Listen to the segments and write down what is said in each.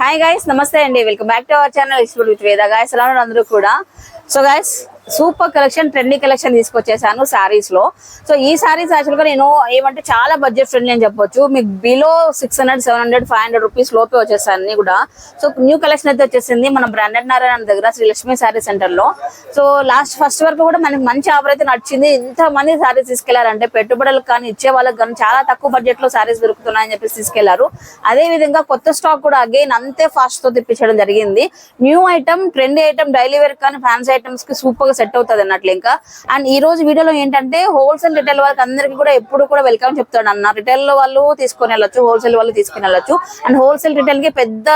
Hi guys నమస్తే అండి. Welcome back to our channel ఇస్ఫుడ్ with Veda guys ఎలా అందరూ కూడా? So guys super collection trendy collection తీసుకొచ్చేసాను సారీస్లో. సో ఈ సారీస్ యాక్చువల్గా నేను ఏమంటే చాలా బడ్జెట్ ఫ్రెండ్లీ అని చెప్పొచ్చు. మీకు below six hundred seven hundred five hundred rupees లోపే వచ్చేసాయి అన్ని కూడా. సో న్యూ కలెక్షన్ అయితే వచ్చేసింది మన బ్రాండెడ్ నారాయణ దగ్గర శ్రీ లక్ష్మీ సారీ సెంటర్లో. సో లాస్ట్ ఫస్ట్ వరకు కూడా మనకి మంచి ఆఫర్ అయితే నచ్చింది ఇంత మంది సారీస్ తీసుకెళ్ళారంటే పెట్టుబడులకు కానీ ఇచ్చే వాళ్ళకి కానీ చాలా తక్కువ బడ్జెట్లో సారీస్ దొరుకుతున్నాయని చెప్పేసి తీసుకెళ్ళారు. అదే విధంగా కొత్త స్టాక్ కూడా అగైన్ అంతే ఫాస్ట్తో తెప్పించడం జరిగింది. New item trendy item daily wear కానీ ఫ్యాన్సీ ఐటమ్స్కి సూపర్గా సెట్ అవుతుంది అన్నట్లు ఇంకా. అండ్ ఈ రోజు వీడియోలో ఏంటంటే హోల్సేల్ రిటైల్ వాళ్ళకి అందరికీ కూడా ఎప్పుడు కూడా వెల్కమ్ చెప్తాడు అన్న. రిటైల్ వాళ్ళు తీసుకొని వెళ్ళొచ్చు హోల్సేల్ వాళ్ళు తీసుకుని వెళ్ళొచ్చు. అండ్ హోల్సేల్ రిటైల్కి పెద్ద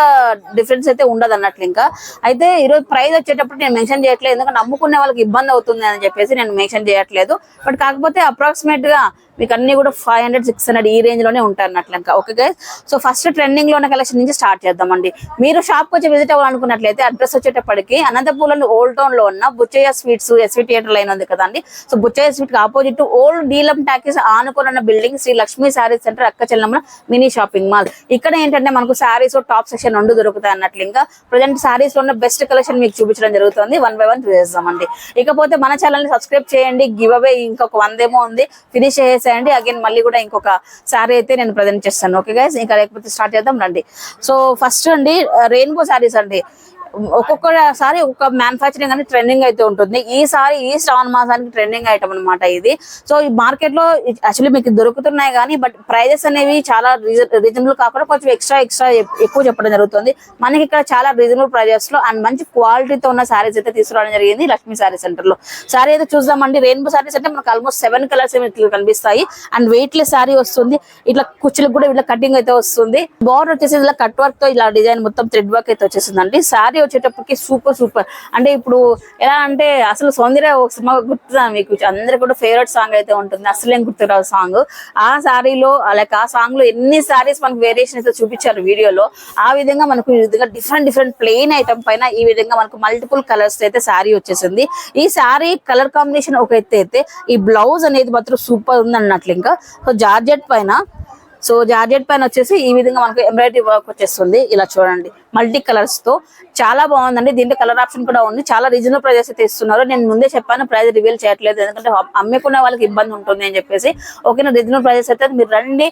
డిఫరెన్స్ అయితే ఉండదు అన్నట్లు ఇంకా. అయితే ఈ రోజు ప్రైస్ వచ్చేటప్పుడు నేను మెన్షన్ చేయట్లేదు. ఎందుకంటే నమ్ముకునే వాళ్ళకి ఇబ్బంది అవుతుంది అని చెప్పేసి నేను మెన్షన్ చేయట్లేదు. బట్ కాకపోతే అప్రాక్సిమేట్గా మీకు అన్ని కూడా ఫైవ్ హండ్రెడ్ సిక్స్ హండ్రెడ్ ఈ రేంజ్లోనే ఉంటాయి అన్నట్లు ఇంకా. ఓకే గైస్ సో ఫస్ట్ ట్రెండింగ్లో ఉన్న కలెక్షన్ నుంచి స్టార్ట్ చేద్దామండి. మీరు షాప్ వచ్చి విజిట్ అవ్వాలనుకున్నట్లయితే అడ్రస్ వచ్చేటప్పటికి అనంతపూర్లో ఓల్డ్ టౌన్లో ఉన్న Buchayya sweets SV theatre line ఉంది కదండి. So Buchayya sweet opposite old డీలం talkies ఆనుకోనున్న బిల్డింగ్ శ్రీ లక్ష్మీ శారీ సెంటర్ అక్క చెల్లమ్మ మినీ షాపింగ్ మాల్ ఇక్కడ ఏంటంటే మనకు శారీస్ టాప్ సెక్షన్ రెండు దొరుకుతాయి అన్నట్లు ఇంకా ప్రజెంట్ శారీస్లో ఉన్న బెస్ట్ కలెక్షన్ మీకు చూపించడం జరుగుతుంది. వన్ బై వన్ చూసేస్తామండి ఇకపోతే మన ఛానల్ని సబ్స్క్రైబ్ చేయండి. గివ్ అవే ఇంకొక వందేమో ఉంది. ఫినిష్ చేసేయండి. అగైన్ మళ్ళీ కూడా ఇంకొక శారీ అయితే నేను ప్రజెంట్ చేస్తాను. ఓకే గైస్ ఇంకా లేకపోతే స్టార్ట్ చేద్దాం రండి. సో ఫస్ట్ అండి రెయిన్బో శారీస్ అండి. ఒక్కొక్కసారి ఒక్కొక్క మ్యానుఫ్యాక్చరింగ్ అనేది ట్రెండింగ్ అయితే ఉంటుంది. ఈ ఈ శ్రావణ మాసానికి ట్రెండింగ్ ఐటమ్ అన్నమాట ఇది. సో ఈ మార్కెట్లో యాక్చువల్లీ మీకు దొరుకుతున్నాయి కానీ బట్ ప్రైజెస్ అనేవి చాలా రీజనబుల్ కాకుండా కొంచెం ఎక్స్ట్రా ఎక్స్ట్రా ఎక్కువ చెప్పడం జరుగుతుంది. మనకి ఇక్కడ చాలా రీజనబుల్ ప్రైజెస్లో అండ్ మంచి క్వాలిటీతో ఉన్న సారీస్ అయితే తీసుకురావడం జరిగింది లక్ష్మీ సారీ సెంటర్లో. సారీ అయితే చూద్దామండి. రెయిన్బో సారీస్ అంటే మనకు ఆల్మోస్ట్ సెవెన్ కలర్స్ ఇట్లా కనిపిస్తాయి. అండ్ వెయిట్ లెస్ సారీ వస్తుంది. ఇట్లా కుచ్చులకు కూడా ఇట్లా కటింగ్ అయితే వస్తుంది. బార్డర్ వచ్చేసి ఇలా కట్ వర్క్తో ఇలా డిజైన్ మొత్తం థ్రెడ్ వర్క్ అయితే వచ్చేసిందండి. సారీ వచ్చేటప్పటికి సూపర్ సూపర్ అంటే ఇప్పుడు ఎలా అంటే అసలు సౌందర్య ఒక సినిమా గుర్తుందా మీకు. అందరు కూడా ఫేవరెట్ సాంగ్ అయితే ఉంటుంది. అసలేం గుర్తురావు సాంగ్ ఆ సారీలో లైక్ ఆ సాంగ్లో ఎన్ని సారీస్ మనకు వేరియేషన్ అయితే చూపించారు వీడియోలో ఆ విధంగా మనకు ఈ విధంగా డిఫరెంట్ డిఫరెంట్ ప్లెయిన్ ఐటమ్ పైన ఈ విధంగా మనకు మల్టిపుల్ కలర్స్ అయితే సారీ వచ్చేసింది. ఈ సారీ కలర్ కాంబినేషన్ ఒక అయితే ఈ బ్లౌజ్ అనేది మాత్రం సూపర్ ఉంది అన్నట్లు ఇంకా. సో జార్జెట్ పైన సో జార్జెట్ పైన వచ్చేసి ఈ విధంగా మనకు ఎంబ్రాయిడరీ వర్క్ వచ్చేస్తుంది. ఇలా చూడండి. మల్టీ కలర్స్తో చాలా బాగుందండి. దీంట్లో కలర్ ఆప్షన్ కూడా ఉంది. చాలా రీజనబుల్ ప్రైజెస్ అయితే ఇస్తున్నారు. నేను ముందే చెప్పాను ప్రైస్ రివీల్ చేయట్లేదు. ఎందుకంటే అమ్ముకునే వాళ్ళకి ఇబ్బంది ఉంటుంది అని చెప్పేసి. ఓకేనా రీజనబుల్ ప్రైజెస్ అయితే మీరు రండి.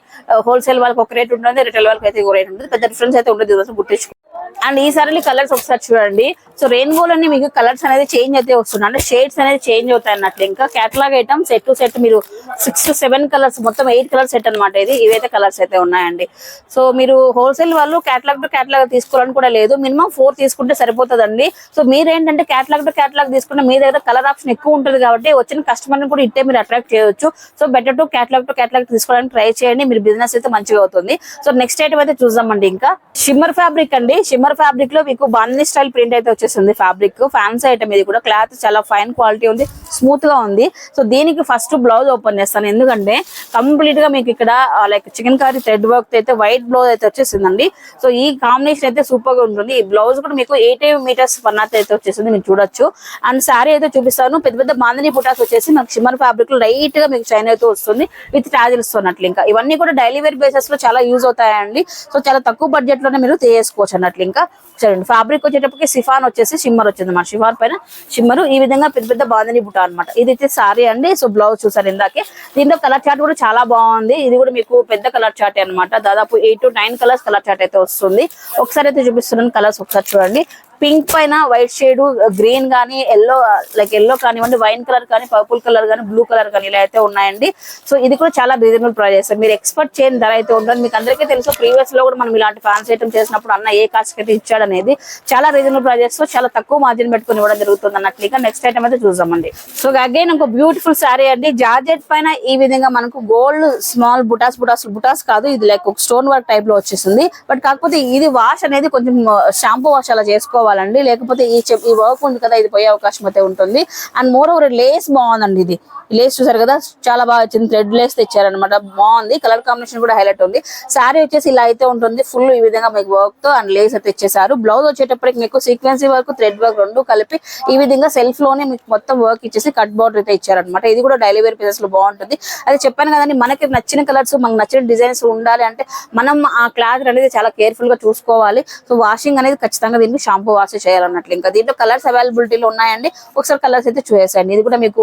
హోల్సేల్ వాళ్ళకి ఒక రేట్ ఉంటుంది రిటైల్ వాళ్ళకి అయితే ఒక రేట్ ఉంటుంది. పెద్ద డిఫరెన్స్ అయితే ఉంటుంది గుర్తించుకో అండ్ ఈ సారీ కలర్స్ ఒకసారి చూడండి. సో రెయిన్బోలోని మీకు కలర్స్ అనేది చేంజ్ అయితే వస్తుంది అంటే షేడ్స్ అనేది చేంజ్ అవుతాయి అన్నట్లు. ఇంకా catalogue item set to set మీరు సిక్స్ టు సెవెన్ కలర్స్ మొత్తం ఎయిట్ కలర్స్ సెట్ అనమాట ఇది. ఇవైతే కలర్స్ అయితే ఉన్నాయండి. సో మీరు హోల్సేల్ వాళ్ళు కేటలాగ్ టు కేటలాగ్ తీసుకోవాలని కూడా లేదు. మినిమం ఫోర్ తీసుకుంటే సరిపోతుందండి. సో మీరు ఏంటంటే కేటలాగ్ టు కేటలాగ్ తీసుకుంటే మీ దగ్గర కలర్ ఆప్షన్ ఎక్కువ ఉంటుంది కాబట్టి వచ్చిన కస్టమర్ని కూడా ఇట్టే మీరు అట్రాక్ట్ చేయొచ్చు. So better to catalogue to catalogue తీసుకోవడానికి ట్రై చేయండి. మీరు బిజినెస్ అయితే మంచిగా అవుతుంది. సో నెక్స్ట్ ఐటమ్ అయితే చూద్దామండి ఇంకా. షిమ్మర్ ఫ్యాబ్రిక్ అండి. షిమ్మర్ ఫ్యాబ్రిక్లో మీకు బన్నీ స్టైల్ ప్రింట్ అయితే వచ్చేసింది. ఫ్యాబ్రిక్ ఫ్యాన్సీ ఐటమ్ ఇది కూడా. క్లాత్ చాలా ఫైన్ క్వాలిటీ ఉంది స్మూత్గా ఉంది. సో దీనికి ఫస్ట్ బ్లౌజ్ ఓపెన్ చేస్తాను. ఎందుకంటే కంప్లీట్గా మీకు ఇక్కడ like chicken curry thread work అయితే వైట్ బ్లౌజ్ అయితే వచ్చేసిందండి. సో ఈ కాంబినేషన్ అయితే సూపర్గా ఉంటుంది. ఈ బ్లౌజ్ కూడా మీకు ఎయిట్ మీటర్స్ పన్నాత అయితే వచ్చేసింది. మీరు చూడొచ్చు. అండ్ శారీ అయితే చూపిస్తాను. పెద్ద పెద్ద బాందని పుటాస్ వచ్చేసి మాకు షిమ్మర్ ఫ్యాబ్రిక్లో లైట్గా మీకు చైన్ అయితే వస్తుంది. విత్ ట్రాజిల్స్ ఉన్నట్లు ఇంకా. ఇవన్నీ కూడా డైలీ వేర్ బేసెస్లో చాలా యూజ్ అవుతాయండి. సో చాలా తక్కువ బడ్జెట్లోనే మీరు చేసుకోవచ్చు అన్నట్లు ఇంకా చూడండి ఫ్యాబ్రిక్ వచ్చేటప్పటికి సిఫాన్ వచ్చేసి షిమ్మర్ వచ్చింది మన షిఫాన్ పైన షిమ్మర్ ఈ విధంగా పెద్ద పెద్ద బాందని బుట్ట అనమాట ఇది అయితే సారీ అండి సో బ్లౌజ్ చూసారు ఇందాకే. దీంట్లో కలర్ చార్ట్ కూడా చాలా బాగుంది. ఇది కూడా మీకు పెద్ద కలర్ చార్ట్ అన్నమాట. దాదాపు eight to nine colours colour chart అయితే వస్తుంది. ఒకసారి అయితే చూపిస్తున్నాను కలర్స్ ఒకసారి చూడండి. పింక్ పైన వైట్ షేడ్ గ్రీన్ కానీ ఎల్లో లైక్ ఎల్లో కానివ్వండి వైన్ కలర్ కానీ పర్పుల్ కలర్ కానీ బ్లూ కలర్ కానీ ఇలా అయితే ఉన్నాయండి. సో ఇది కూడా చాలా రీజనబుల్ ప్రైజెస్ మీరు ఎక్స్పర్ట్ చేయని ధర అయితే ఉంటుంది మీకు అందరికీ తెలుసు ప్రీవియస్లో కూడా మనం ఇలాంటి ఫ్యాన్స్ ఐటమ్ చేసినప్పుడు అన్న ఏ కాస్ట్ అయితే ఇచ్చాడు అనేది చాలా రీజనబుల్ ప్రైజెస్లో చాలా తక్కువ మార్జిన్ పెట్టుకుని ఇవ్వడం జరుగుతుంది అన్నట్లు ఇక నెక్స్ట్ ఐటమ్ అయితే చూద్దామండి. సో అగైన్ ఇంకో బ్యూటిఫుల్ శారీ అండి. జార్జెట్ పైన ఈ విధంగా మనకు గోల్డ్ స్మాల్ బుటాస్ బుటాస్ బుటాస్ కాదు. ఇది లైక్ ఒక స్టోన్ వర్క్ టైప్లో వచ్చేసింది. బట్ కాకపోతే ఇది వాష్ అనేది కొంచెం uh, షాంపూ వాష్ అలా చేసుకోవాలి. చేసుకోవాలండి లేకపోతే ఈ చెప్ ఈ వర్క్ ఉంది కదా ఇది పోయే అవకాశం అయితే ఉంటుంది. అండ్ మోర్ ఓవర్ లేస్ బాగుందండి ఇది. లేస్ చూసారు కదా? చాలా బాగా వచ్చింది. థ్రెడ్ లేస్ తెచ్చారనమాట బాగుంది. కలర్ కాంబినేషన్ కూడా హైలైట్ ఉంది. శారీ వచ్చేసి ఇలా అయితే ఉంటుంది. ఫుల్ ఈ విధంగా మీకు వర్క్తో అండ్ లేస్ అయితే ఇచ్చేసారు బ్లౌజ్ వచ్చేటప్పటికి మీకు సీక్వెన్సీ వర్క్ థ్రెడ్ వర్క్ రెండు కలిపి ఈ విధంగా సెల్ఫ్లోనే మీకు మొత్తం వర్క్ ఇచ్చేసి కట్ బోర్డర్ అయితే ఇచ్చారనమాట ఇది కూడా డైలీ వేర్ పీసెస్లో బాగుంటుంది. అది చెప్పాను కదండి మనకి నచ్చిన కలర్స్ మనకు నచ్చిన డిజైన్స్ ఉండాలి అంటే మనం ఆ క్లాత్ అనేది చాలా కేర్ఫుల్గా చూసుకోవాలి. సో వాషింగ్ అనేది ఖచ్చితంగా దీనికి షాంపూ వాష్ చేయాలన్నట్లు. ఇంకా దీంట్లో కలర్స్ అవైలబిలిటీలో ఉన్నాయండి. ఒకసారి కలర్స్ అయితే చూసేయండి ఇది కూడా మీకు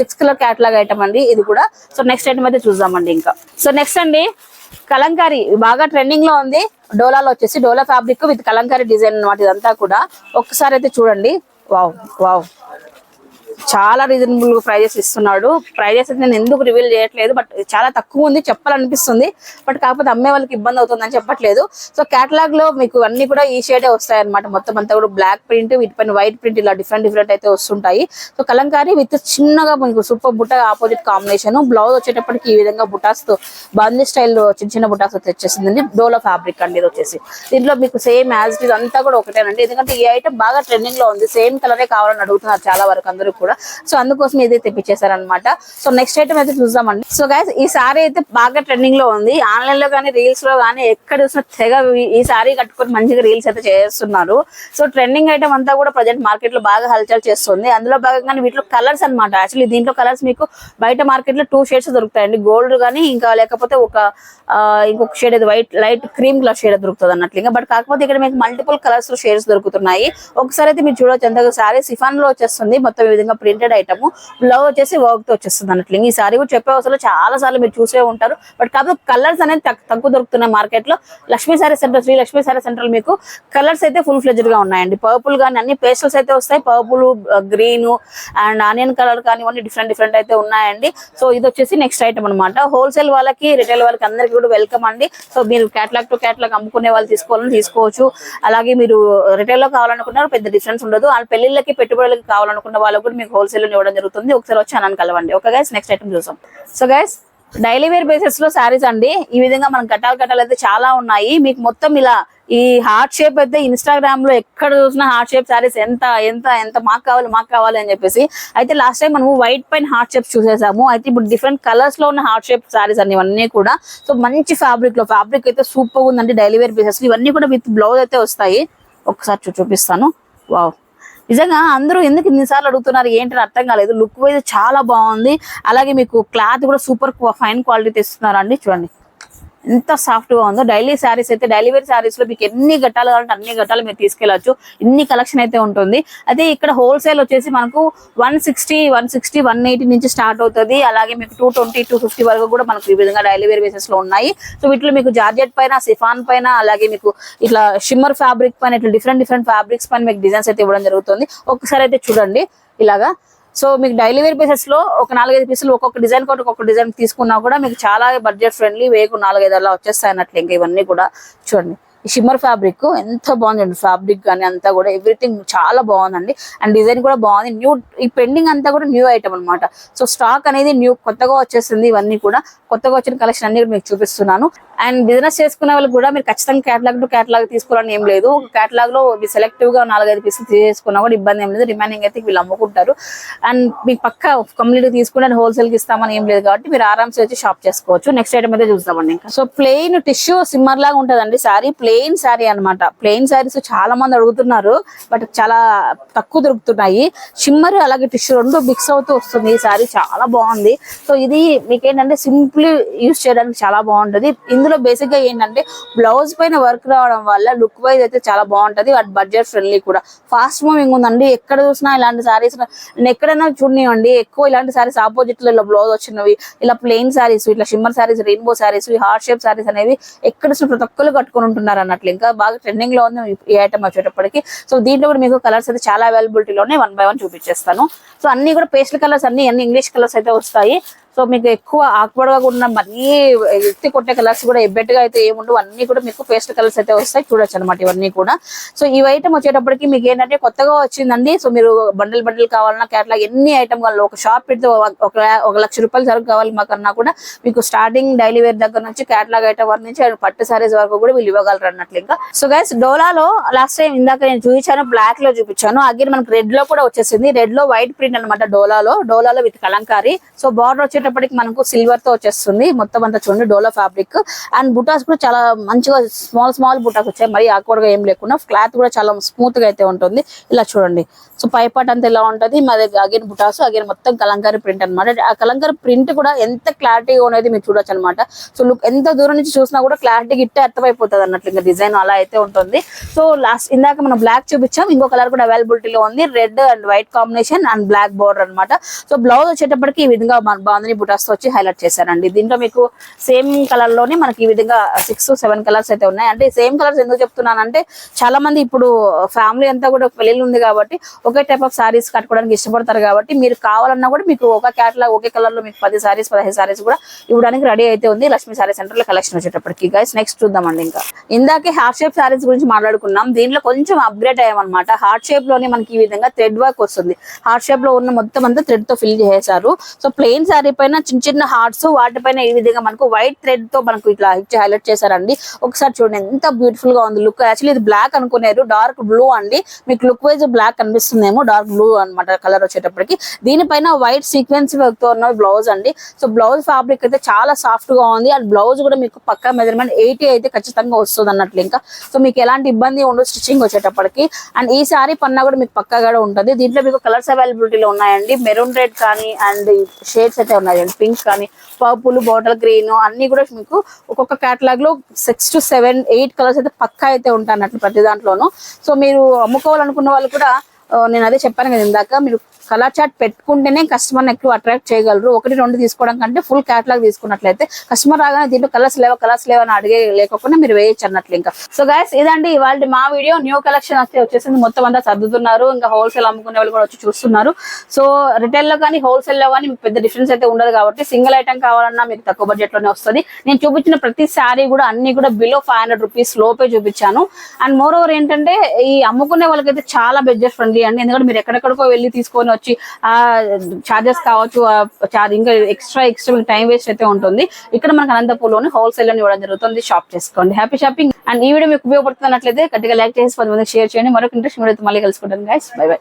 సిక్స్ కలర్ క్యాటలాగ్ ఐటమ్ అండి ఇది కూడా. సో నెక్స్ట్ ఐటమ్ అయితే చూద్దామండి ఇంకా. సో నెక్స్ట్ అండి కలంకారీ. బాగా ట్రెండింగ్లో ఉంది. డోలాలో వచ్చేసి Dola fabric with Kalamkari design అనమాట ఇదంతా కూడా. ఒక్కసారి అయితే చూడండి. వావ్ వావ్ చాలా రీజనబుల్ ప్రైజెస్ ఇస్తున్నాడు. ప్రైజెస్ అయితే నేను ఎందుకు రివీల్ చేయట్లేదు బట్ చాలా తక్కువ ఉంది చెప్పాలనిపిస్తుంది. బట్ కాకపోతే అమ్మే వాళ్ళకి ఇబ్బంది అవుతుందని చెప్పట్లేదు. సో కేటలాగ్లో మీకు అన్ని కూడా ఈ షేడే వస్తాయి అనమాట మొత్తం అంతా కూడా బ్లాక్ ప్రింట్ వీటిపైన వైట్ ప్రింట్ ఇలా డిఫరెంట్ డిఫరెంట్ అయితే వస్తుంటాయి. సో కలంకారీ విత్ చిన్నగా మీకు సూపర్ బుట్ట ఆపోజిట్ కాంబినేషన్ బ్లౌజ్ వచ్చేటప్పటికి ఈ విధంగా బుటాస్తో బందీ స్టైల్ చిన్న చిన్న బుటాస్ వచ్చేసిందండి డోలో ఫ్యాబ్రిక్ అండి ఇది వచ్చేసి. దీంట్లో మీకు సేమ్ యాజ్ ఇట్ అంతా కూడా ఒకటేనండి. ఎందుకంటే ఈ ఐటమ్ బాగా ట్రెండింగ్లో ఉంది. సేమ్ కలరే కావాలని అడుగుతున్నారు చాలా వరకు అందరూ కూడా. సో అందుకోసం ఏదైతే తెప్పించేశారనమాట సో నెక్స్ట్ ఐటమ్ అయితే చూద్దామండి. సో గైస్ ఈ సారీ అయితే బాగా ట్రెండింగ్లో ఉంది. ఆన్లైన్లో కానీ రీల్స్లో కానీ ఎక్కడ చూసినా తెగ ఈ- సారీ కట్టుకొని మంచిగా రీల్స్ అయితే చేస్తున్నారు. సో ట్రెండింగ్ ఐటమ్ అంతా కూడా ప్రజెంట్ మార్కెట్లో బాగా హల్చల్ చేస్తుంది. అందులో భాగంగా వీటిలో కలర్స్ అన్నమాట. యాక్చువల్లీ దీంట్లో కలర్స్ మీకు బయట మార్కెట్లో టూ షేడ్స్ దొరుకుతాయండి. గోల్డ్ కానీ ఇంకా లేకపోతే ఒక ఇంకొక షేడ్ అది white light cream colour shade దొరుకుతుంది అన్నట్లు. ఇంకా బట్ కాకపోతే ఇక్కడ మీకు మల్టిపుల్ కలర్స్లో షేడ్స్ దొరుకుతున్నాయి. ఒకసారి అయితే మీరు చూడవచ్చు ఎంత సారీ సిఫాన్లో వచ్చేస్తుంది. మొత్తం ఈ విధంగా ప్రింటెడ్ ఐటమ్ బ్లౌజ్ వచ్చేసి వర్క్తో వచ్చేస్తుంది అన్నట్లు. ఈ సారీ కూడా చెప్పే అవసరం చాలా సార్లు మీరు చూసే ఉంటారు. బట్ కాకపోతే కలర్స్ అనేది తక్కువ దొరుకుతున్నాయి మార్కెట్లో. Lakshmi sorry centre Shri Lakshmi sorry centre మీకు కలర్స్ అయితే ఫుల్ ఫ్లెజ్డ్గా ఉన్నాయండి. పర్పుల్ కానీ అన్ని పేస్టల్స్ అయితే వస్తాయి. Purple green and onion colour కానివ్వండి డిఫరెంట్ డిఫరెంట్ అయితే ఉన్నాయండి. సో ఇది వచ్చేసి నెక్స్ట్ ఐటమ్ అనమాట హోల్సేల్ వాళ్ళకి రిటైల్ వాళ్ళకి అందరికీ కూడా వెల్కమ్ అండి. సో మీరు క్యాటలాగ్ టు క్యాటలాగ్ అమ్ముకునే వాళ్ళు తీసుకోవాలని తీసుకోవచ్చు. అలాగే మీరు రిటైల్లో కావాలనుకున్నారు పెద్ద డిఫరెన్స్ ఉండదు. వాళ్ళ పెళ్ళిళ్ళకి పెట్టుబడులకి కావాలనుకున్న వాళ్ళకి కూడా మీకు హోల్సేల్ ఇవ్వడం జరుగుతుంది. ఒకసారి వచ్చి అనని కలవండి. ఓకే గైస్ నెక్స్ట్ ఐటమ్ చూసాం సో గైస్ డైలీ వేర్ బేసిస్లో శారీస్ అండి. ఈ విధంగా మనం కట్టాలు కట్టాలు అయితే చాలా ఉన్నాయి. మీకు మొత్తం ఇలా ఈ హార్ట్ షేప్ అయితే ఇన్స్టాగ్రామ్లో ఎక్కడ చూసినా హార్ట్ షేప్ శారీస్ ఎంత ఎంత ఎంత మాకు కావాలి మాకు కావాలి అని చెప్పేసి. అయితే లాస్ట్ టైం మనము వైట్ పైన హార్ట్ షేప్స్ చూసేసాము. అయితే ఇప్పుడు డిఫరెంట్ కలర్స్లో ఉన్న హార్ట్ షేప్ శారీస్ అన్ని ఇవన్నీ కూడా. సో మంచి ఫ్యాబ్రిక్లో ఫ్యాబ్రిక్ అయితే సూపర్ ఉందండి డైలీ వేర్ బేసెస్ ఇవన్నీ కూడా విత్ బ్లౌజ్ అయితే వస్తాయి. ఒకసారి చూ- చూపిస్తాను. వావ్ నిజంగా అందరూ ఎందుకు ఇన్నిసార్లు అడుగుతున్నారు ఏంటని అర్థం కాలేదు. లుక్ వైజ్ చాలా బాగుంది. అలాగే మీకు క్లాత్ కూడా సూపర్ ఫైన్ క్వాలిటీ తెస్తున్నారు అండి చూడండి. ఎంత సాఫ్ట్గా ఉందో. డైలీ శారీస్ అయితే డైలీ వేర్ శారీస్లో మీకు ఎన్ని గట్టాలు కావాలంటే అన్ని గట్టాలు మీరు తీసుకెళ్ళొచ్చు ఇన్ని కలెక్షన్ అయితే ఉంటుంది. అదే ఇక్కడ హోల్సేల్ వచ్చేసి మనకు one sixty one sixty one eighty నుంచి స్టార్ట్ అవుతుంది. అలాగే మీకు టూ ట్వంటీ టూ ఫిఫ్టీ వరకు కూడా మనకు ఈ విధంగా డైలీ వేర్ బేసెస్లో ఉన్నాయి. సో వీటిలో మీకు జార్జెట్ పైన సిఫాన్ పైన అలాగే మీకు ఇట్లా షిమ్మర్ ఫ్యాబ్రిక్ పైన ఇట్లా డిఫరెంట్ డిఫరెంట్ ఫ్యాబ్రిక్స్ పైన మీకు డిజైన్స్ అయితే ఇవ్వడం జరుగుతుంది. ఒకసారి అయితే చూడండి. ఇలాగా సో మీకు డైలీ వేర్ బేసెస్లో ఒక నాలుగైదు పీసులు ఒక్కొక్క డిజైన్ కూడా ఒక్కొక్క డిజైన్ తీసుకున్నా కూడా మీకు చాలా బడ్జెట్ ఫ్రెండ్లీ వేకు నాలుగైదు అలా వచ్చేస్తాయి అన్నట్లు ఇంకా ఇవన్నీ కూడా చూడండి. షిమ్మర్ ఫ్యాబ్రిక్ ఎంత బాగుందండి. ఫ్యాబ్రిక్ కానీ అంతా కూడా ఎవ్రీథింగ్ చాలా బాగుందండి. అండ్ డిజైన్ కూడా బాగుంది. న్యూ ఈ పెండింగ్ అంతా కూడా న్యూ ఐటమ్ అన్నమాట. సో స్టాక్ అనేది న్యూ కొత్తగా వచ్చేసింది ఇవన్నీ కూడా. కొత్తగా వచ్చిన కలెక్షన్ అన్ని మీకు చూపిస్తున్నాను. అండ్ బిజినెస్ చేసుకునే వాళ్ళు కూడా మీరు ఖచ్చితంగా కేటలాగ్ టు కేటలాగ్ తీసుకోవాలని ఏం లేదు. కేటలాగ్లో సెలెక్టివ్గా నాలుగైదు పీసులు తీసుకున్నా కూడా ఇబ్బంది ఏం లేదు. రిమైనింగ్ అయితే వీళ్ళు అమ్ముకుంటారు. అండ్ మీకు పక్క కంప్లీట్ తీసుకుంటే హోల్సేల్కి ఇస్తామని ఏం లేదు కాబట్టి మీరు ఆరామ్స్ వచ్చి షాప్ చేసుకోవచ్చు. నెక్స్ట్ ఐటమ్ అయితే చూస్తామండి ఇంకా. సో ప్లెయిన్ టిష్యూ సిమ్మర్ లాగా ఉంటుందండి. సారీ ప్లెయిన్ సారీ అన్నమాట. ప్లెయిన్ సారీస్ చాలా మంది అడుగుతున్నారు బట్ చాలా తక్కువ దొరుకుతున్నాయి. షిమ్మర్ అలాగే టిష్యూ రెండు మిక్స్ అవుతూ వస్తుంది. ఈ సారీ చాలా బాగుంది. సో ఇది మీకు ఏంటంటే సింప్లీ యూస్ చేయడానికి చాలా బాగుంటది. ఇందులో బేసిక్గా ఏంటంటే బ్లౌజ్ పైన వర్క్ రావడం వల్ల లుక్ వైజ్ అయితే చాలా బాగుంటది. అట్ బడ్జెట్ ఫ్రెండ్లీ కూడా. ఫాస్ట్ మూవింగ్ ఉందండి. ఎక్కడ చూసినా ఇలాంటి సారీస్ నేను ఎక్కడైనా చూడనివ్వండి. ఎక్కువ ఇలాంటి సారీస్ ఆపోజిట్లో ఇలా బ్లౌజ్ వచ్చినవి ఇలా ప్లెయిన్ సారీస్ ఇట్లా shimmer saris rainbow saris heart shape saris అనేవి ఎక్కడ చూసినా ప్రతి ఒక్కరు కట్టుకొని ఉంటున్నారు అన్నట్లు. ఇంకా బాగా ట్రెండింగ్లో ఉంది ఈ ఐటమ్ వచ్చేటప్పటికి. సో దీంట్లో కూడా మీకు కలర్స్ అయితే చాలా అవైలబిలిటీలోనే వన్ బై వన్ చూపించేస్తాను. సో అన్ని కూడా పేస్టల్ కలర్స్ అన్ని అన్ని ఇంగ్లీష్ కలర్స్ అయితే వస్తాయి. సో మీకు ఎక్కువ ఆక్వర్డ్గా కూడా ఉన్న మరీ ఎత్తి కొట్టే కలర్స్ కూడా ఎబ్బెట్టుగా అయితే ఏముండవు. అన్ని కూడా మీకు పేస్ట్ కలర్స్ అయితే వస్తాయి. చూడొచ్చు అనమాట ఇవన్నీ కూడా. సో ఈ ఐటమ్ వచ్చేటప్పటికి మీకు ఏంటంటే కొత్తగా వచ్చిందండి. సో మీరు బండిల్ బండిల్ కావాలన్నా కేటలాగ్ ఎన్ని ఐటమ్ కావాలి ఒక షాప్ పెడితే ఒక- ఒక లక్ష రూపాయలు సరుకు కావాలి మాకన్నా కూడా మీకు స్టార్టింగ్ డైలీ వేర్ దగ్గర నుంచి క్యాట్లాగ్ ఐటమ్ వరకు నుంచి పట్టు సారీస్ వరకు కూడా వీళ్ళు ఇవ్వగలరు అన్నట్లు ఇంకా. సో గైస్ డోలాలో లాస్ట్ టైం ఇందాక నేను చూపించాను బ్లాక్లో చూపించాను. అగైన్ మనకి రెడ్లో కూడా వచ్చేసింది. రెడ్లో వైట్ ప్రింట్ అనమాట డోలాలో డోలాలో విత్ కలంకారీ. సో బార్డర్ వచ్చేటప్పటికి మనకు సిల్వర్తో వచ్చేస్తుంది. మొత్తం అంతా చూడండి డోలో ఫ్యాబ్రిక్ అండ్ బుటాస్ కూడా చాలా మంచిగా స్మాల్ స్మాల్ బుటాస్ వచ్చాయి. మరి awkward గా ఏం లేకుండా క్లాత్ కూడా చాలా స్మూత్గా అయితే ఉంటుంది. ఇలా చూడండి. సో పై అంతా ఇలా ఉంటది? మరి అగైన్ బుటాస్ అగైన్ మొత్తం కలంకారీ ప్రింట్ అనమాట ఆ కలంకారీ ప్రింట్ కూడా ఎంత క్లారిటీగా ఉన్నది మీరు చూడొచ్చు అనమాట సో లుక్ ఎంత దూరం నుంచి చూసినా కూడా క్లారిటీ ఇట్టే అర్థమైపోతుంది అన్నట్లు ఇంకా డిజైన్ అలా అయితే ఉంటుంది. సో లాస్ట్ ఇందాక మనం బ్లాక్ చూపించాం. ఇంకో కలర్ కూడా అవైలబిలిటీలో ఉంది. Red and white combination and black border అన్నమాట. సో బ్లౌజ్ వచ్చేటప్పటికి ఈ విధంగా బాగుంది. బాందని బుటాస్తో వచ్చి హైలైట్ చేశారండి. దీంట్లో మీకు సేమ్ కలర్లోనే మనకి ఈ విధంగా సిక్స్ సెవెన్ కలర్స్ అయితే ఉన్నాయి. అంటే సేమ్ కలర్స్ ఎందుకు చెప్తున్నానంటే చాలా మంది ఇప్పుడు ఫ్యామిలీ అంతా కూడా పెళ్ళిళ్ళు ఉంది కాబట్టి ఒకే టైప్ ఆఫ్ సారీస్ కట్టుకోవడానికి ఇష్టపడతారు కాబట్టి మీరు కావాలన్నా కూడా మీకు ఒక క్యాట్లాగ్ ఒకే కలర్లో మీకు పది సారీస్ పదహైదు సారీస్ కూడా ఇవ్వడానికి రెడీ అయితే ఉంది. లక్ష్మీ సారీ సెంటర్లో కలెక్షన్ వచ్చేటప్పటికి. గైస్ నెక్స్ట్ చూద్దామండి ఇంకా. ఇందాకే హార్ట్ షేప్ సారీస్ గురించి మాట్లాడుకున్నాం. దీంట్లో కొంచెం అప్గ్రేడ్ అయ్యామన్నమాట. హార్ట్ షేప్లోనే మనకి ఈ విధంగా థ్రెడ్ వర్క్ వస్తుంది. హార్ట్ షేప్లో ఉన్న మొత్తం అంతా థ్రెడ్తో ఫిల్ చేశారు. సో ప్లెయిన్ సారీ పైన చిన్న చిన్న హార్ట్స్ వాటిపైన ఈ విధంగా మనకు వైట్ థ్రెడ్తో మనకు ఇట్లా ఇచ్చి హైలైట్ చేశారండి. ఒకసారి చూడండి ఎంత బ్యూటిఫుల్గా ఉంది లుక్ యాక్చువల్లీ ఇది బ్లాక్ అనుకునేరు డార్క్ బ్లూ అండి. మీకు లుక్ వైజ్ బ్లాక్ కనిపిస్తుందేమో డార్క్ బ్లూ అన్నమాట కలర్ వచ్చేటప్పటికి. దీనిపైన వైట్ సీక్వెన్స్తో ఉన్న బ్లౌజ్ అండి. సో బ్లౌజ్ ఫ్యాబ్రిక్ అయితే చాలా సాఫ్ట్గా ఉంది. అండ్ బ్లౌజ్ కూడా మీకు పక్క మెజర్మెంట్ ఎయిటీ అయితే ఖచ్చితంగా వస్తుంది అన్నట్లు ఇంకా. సో మీకు ఎలాంటి ఇబ్బంది ఉండదు స్టిచ్చింగ్ వచ్చేటప్పటికి. అండ్ ఈ సారీ పన్నా కూడా మీకు పక్కగా కూడా ఉంటుంది. దీంట్లో మీకు కలర్స్ అవైలబిలిటీలో ఉన్నాయండి. మెరూన్ రెడ్ కానీ అండ్ షేడ్స్ అయితే ఉన్నాయి. ఉన్నాయండి పింక్ కానీ పర్పుల్ బాటిల్ గ్రీన్ అన్ని కూడా మీకు ఒక్కొక్క కేటలాగ్లో six to seven eight colours అయితే పక్కా అయితే ఉంటాయి అన్నట్లు ప్రతి దాంట్లోనూ. సో మీరు అమ్ముకోవాలనుకున్న వాళ్ళు కూడా నేను అదే చెప్పాను కదా ఇందాక మీరు కలర్ చార్ట్ పెట్టుకుంటేనే కస్టమర్ ఎక్కువ అట్రాక్ట్ చేయగలరు. ఒకటి రెండు తీసుకోవడం కంటే ఫుల్ క్యాటలాగ్ తీసుకున్నట్లయితే కస్టమర్ రాగానే దీంట్లో కలర్స్ లేవా కలర్స్ లేవా అని అడిగే లేకుండా మీరు వేయచ్చు అన్నట్లు ఇంకా. సో గాయస్ ఇదండి ఇవాళ మా వీడియో న్యూ కలెక్షన్ వస్తే వచ్చేసింది. మొత్తం అంతా సర్దుతున్నారు. ఇంకా హోల్సేల్ అమ్ముకునే వాళ్ళు కూడా వచ్చి చూస్తున్నారు. సో రిటైల్లో కానీ హోల్సేల్లో కానీ మీకు పెద్ద డిఫరెన్స్ అయితే ఉండదు కాబట్టి సింగిల్ ఐటమ్ కావాలన్నా మీకు తక్కువ బడ్జెట్లోనే వస్తుంది. నేను చూపించిన ప్రతి శారీ కూడా అన్ని కూడా బిలో ఫైవ్ హండ్రెడ్ రూపీస్ లోపే చూపించాను. అండ్ మోర్ ఓవర్ ఏంటంటే ఈ అమ్ముకునే వాళ్ళకైతే చాలా బడ్జెట్ ఫ్రెండ్లీ అండి. ఎందుకంటే మీరు ఎక్కడెక్కడికో వెళ్ళి తీసుకొని వచ్చి ఆ చార్జెస్ కావచ్చు ఇంకా ఎక్స్ట్రా ఎక్స్ట్రా మీకు టైం వేస్ట్ అయితే ఉంటుంది. ఇక్కడ మనకు అనంతపూర్లోని హోల్సేల్లో ఇవ్వడం జరుగుతుంది. షాప్ చేసుకోండి. హ్యాపీ షాపింగ్ అండ్ ఈ వీడియో మీకు ఉపయోగపడుతున్నట్లయితే గట్టిగా లైక్ చేసి పది మందికి షేర్ చేయండి. మరొక ఇంట్రెస్ట్ మళ్ళీ కలుసుకుంటాను గైస్ బై బై